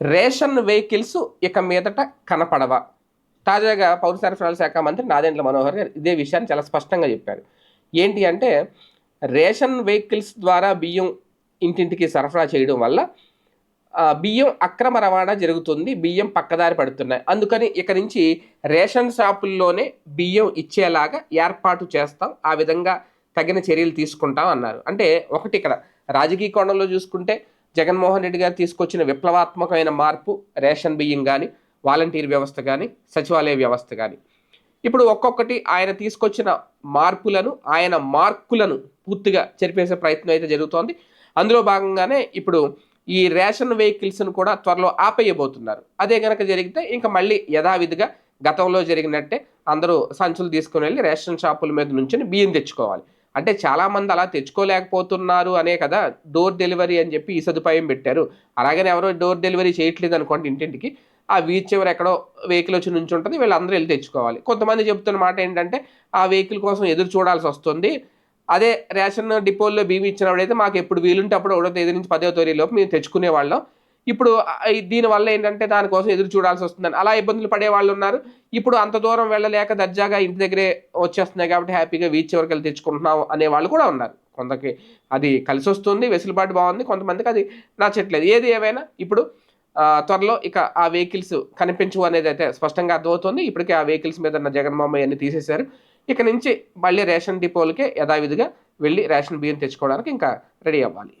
Ration vehicles ఇక మీదట కనపడవా. తాజాగా పౌర సరఫరాల శాఖ మంత్రి నాదెండ్ల మనోహర్ గారు ఇదే విషయాన్ని చాలా స్పష్టంగా చెప్పారు. ఏంటి అంటే రేషన్ వెహికల్స్ ద్వారా బియ్యం ఇంటింటికి సరఫరా చేయడం వల్ల బియ్యం అక్రమ రవాణా జరుగుతుంది బియ్యం పక్కదారి పడుతున్నాయి. అందుకని ఇక నుంచి రేషన్ షాపుల్లోనే బియ్యం ఇచ్చేలాగా ఏర్పాటు చేస్తాం ఆ విధంగా తగిన చర్యలు తీసుకుంటాం అన్నారు. అంటే ఒకటి ఇక్కడ రాజకీయ కోణంలో చూసుకుంటే జగన్మోహన్ రెడ్డి గారు తీసుకొచ్చిన విప్లవాత్మకమైన మార్పు రేషన్ బియ్యం కానీ వాలంటీర్ వ్యవస్థ కానీ సచివాలయ వ్యవస్థ కానీ ఇప్పుడు ఒక్కొక్కటి ఆయన తీసుకొచ్చిన మార్పులను ఆయన మార్కులను పూర్తిగా చెరిపేసే ప్రయత్నం అయితే జరుగుతోంది. అందులో భాగంగానే ఇప్పుడు ఈ రేషన్ వెహికల్స్ను కూడా త్వరలో ఆపేయబోతున్నారు. అదే కనుక జరిగితే ఇంకా మళ్ళీ యథావిధిగా గతంలో జరిగినట్టే అందరూ సంచులు తీసుకుని వెళ్ళి రేషన్ షాపుల మీద నుంచి బియ్యం తెచ్చుకోవాలి. అంటే చాలామంది అలా తెచ్చుకోలేకపోతున్నారు అనే కదా డోర్ డెలివరీ అని చెప్పి ఈ సదుపాయం పెట్టారు. అలాగని ఎవరో డోర్ డెలివరీ చేయట్లేదు అనుకోండి ఇంటింటికి ఆ వీచ్ చివరి ఎక్కడో వెహికల్ వచ్చి నుంచి ఉంటుంది వీళ్ళందరూ వెళ్ళి తెచ్చుకోవాలి. కొంతమంది చెప్తున్న మాట ఏంటంటే ఆ వెహికల్ కోసం ఎదురు చూడాల్సి వస్తుంది. అదే రేషన్ డిపోల్లో బియ్యం ఇచ్చినప్పుడైతే మాకు ఎప్పుడు వీలుంటే అప్పుడు ఒకటో తేదీ నుంచి పదో తేదీ లోపు మేము తెచ్చుకునే వాళ్ళం. ఇప్పుడు దీనివల్ల ఏంటంటే దానికోసం ఎదురు చూడాల్సి వస్తుందని. అలా ఇబ్బందులు పడే వాళ్ళు ఉన్నారు. ఇప్పుడు అంత దూరం వెళ్ళలేక దర్జాగా ఇంటి దగ్గరే వచ్చేస్తున్నాయి కాబట్టి హ్యాపీగా వీచ్ చివరికి వెళ్ళి తెచ్చుకుంటున్నాం అనే వాళ్ళు కూడా ఉన్నారు. కొంతకి అది కలిసి వస్తుంది వెసులుబాటు బాగుంది. కొంతమందికి అది నచ్చట్లేదు. ఏది ఏమైనా ఇప్పుడు త్వరలో ఇక ఆ వెహికల్స్ కనిపించవు అనేది అయితే స్పష్టంగా అర్థమవుతుంది. ఇప్పటికే ఆ వెహికల్స్ మీద ఉన్న జగన్మోహన్ అన్ని తీసేశారు. ఇక నుంచి మళ్ళీ రేషన్ డిపోలకే యథావిధిగా వెళ్ళి రేషన్ బియ్యం తెచ్చుకోవడానికి ఇంకా రెడీ అవ్వాలి.